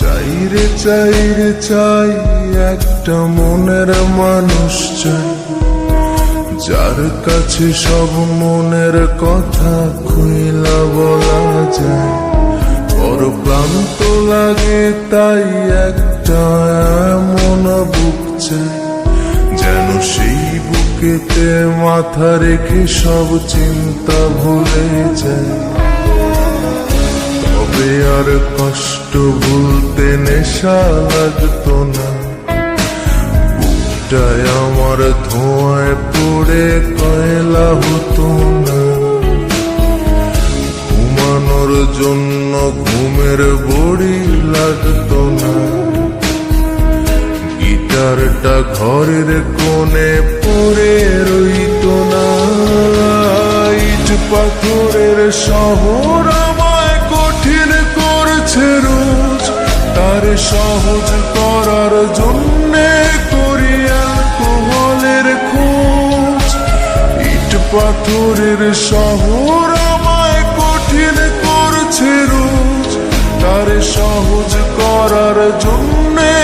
চাইরে চাইরে চাই একটা মনের মানুষ চাই। যার কাছে সব মনের কথা খুইলা বলা যায়। বড় ক্লান্ত লাগে তাই একটা এমন বুক চাই। যেন সেই বুকেতে মাথা রেখে সব চিন্তা ভুলে যায়। তবে আর কষ্ট ভুলতে নেশা লাগতো না। বুকটায় আমার ধোঁয়ায় পড়ে কয়লা হতো না। ঘুমানোর জন্য ঘুমের বড়ি লাগতো না। গিটারটা ঘরের কোণে পড়ে রইতো না। ইট পাথরের শহর আমায় তার সহজ করার জন্যে করি কোহলের খোঁজ। ইট পাথরের শহর আমায় কঠিন করছে রোজ। তার সহজ করার জন্যে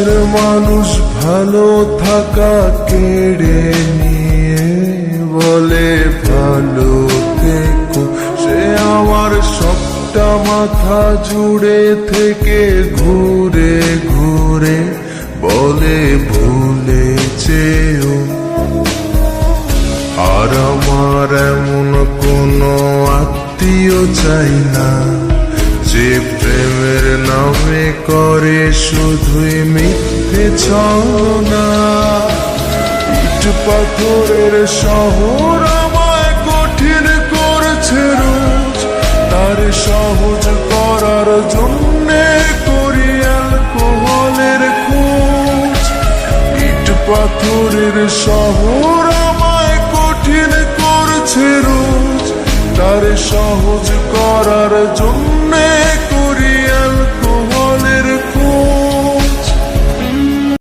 কাছের মানুষ ভালো থাকা কেড়ে নিয়ে বলে, ভালো থেকো। সে আমার সবটা মাথা জুড়ে থেকে ঘুরে ঘুরে বলে, ভুলে চেয়েও আর আমার এমন কোনো আত্মীয় চাই না যে প্রেমের নামে করে শুধুই মিথ্যে ছলনা। ইট পাথরের শহর আমায় কঠিন করছে রোজ। তার সহজ করার জন্যে করি অ্যালকোহলের খোঁজ। ইট পাথরের শহর আমায় কঠিন করছে রোজ। তার সহজ করার জন্য